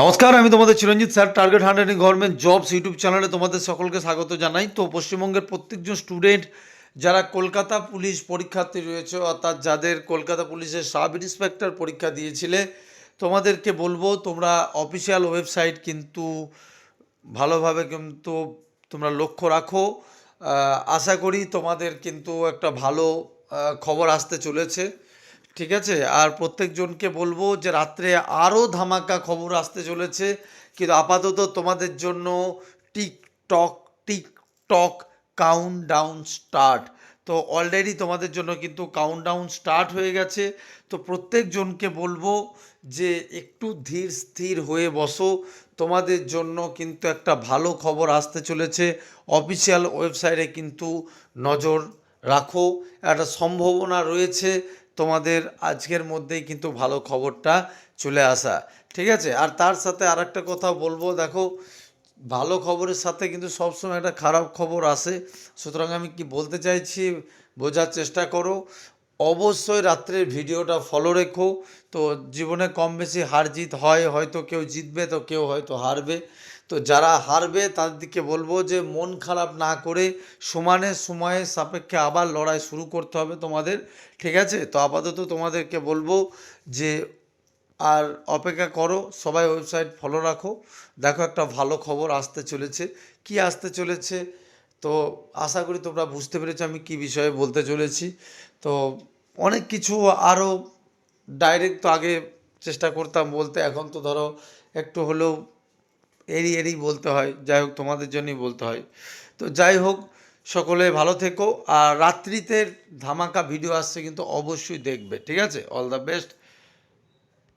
নমস্কার, আমি তোমাদের Chiranjit sir target hundred government jobs YouTube চ্যানেলে তোমাদের সকলকে স্বাগত জানাই। তো পশ্চিমবঙ্গের প্রত্যেকজন স্টুডেন্ট যারা কলকাতা পুলিশ পরীক্ষার্থী রয়েছে, অর্থাৎ যাদের কলকাতা পুলিশের সাব ইন্সপেক্টর পরীক্ষা দিয়েছিলে, তোমাদেরকে বলব, তোমরা অফিসিয়াল ওয়েবসাইট কিন্তু ভালোভাবে কিন্তু তোমরা লক্ষ্য রাখো। আশা করি তোমাদের কিন্তু একটা ভালো খবর আসতে চলেছে। ঠিক আছে? আর প্রত্যেকজনকে বলব যে রাত্রে আরও ধামাকা খবর আসতে চলেছে। কিন্তু আপাতত তোমাদের জন্য tick tock tick tock count down start তো অলরেডি তোমাদের জন্য কিন্তু কাউন্ট ডাউন স্টার্ট হয়ে গেছে। তো প্রত্যেকজনকে বলব যে একটু ধীর স্থির হয়ে বসো। তোমাদের জন্য কিন্তু একটা ভালো খবর আসতে চলেছে। অফিসিয়াল ওয়েবসাইটে কিন্তু নজর রাখো। একটা সম্ভাবনা রয়েছে তোমাদের আজকের মধ্যেই কিন্তু ভালো খবরটা চলে আসা। ঠিক আছে? আর তার সাথে আর একটা কথা বলব, দেখো, ভালো খবরের সাথে কিন্তু সবসময় একটা খারাপ খবর আসে। সুতরাং আমি কি বলতে চাইছি, বোঝার চেষ্টা করো। অবশ্যই রাত্রের ভিডিওটা ফলো রেখো। তো জীবনে কম বেশি হার জিত হয়, হয়তো কেউ জিতবে, তো কেউ হয়তো হারবে। তো যারা হারবে তাদেরকে বলব যে মন খারাপ না করে সমানে সময়ে সাপেক্ষে আবার লড়াই শুরু করতে হবে তোমাদের, ঠিক আছে? তো আপাতত তোমাদেরকে বলব যে আর অপেক্ষা করো, সবাই ওয়েবসাইট ফলো রাখো। দেখো একটা ভালো খবর আসতে চলেছে। কি আসতে চলেছে? তো আশা করি তোমরা বুঝতে পেরেছ আমি কি বিষয়ে বলতে চলেছি। তো অনেক কিছু আরও ডাইরেক্ট তো আগে চেষ্টা করতাম বলতে, এখন তো ধরো একটু হলেও এড়ি এরই বলতে হয়। যাই হোক, তোমাদের জন্যই বলতে হয়। তো যাই হোক, সকলে ভালো থেকো। আর রাত্রিতে ধামাকা ভিডিও আসছে কিন্তু অবশ্যই দেখবে, ঠিক আছে? All the best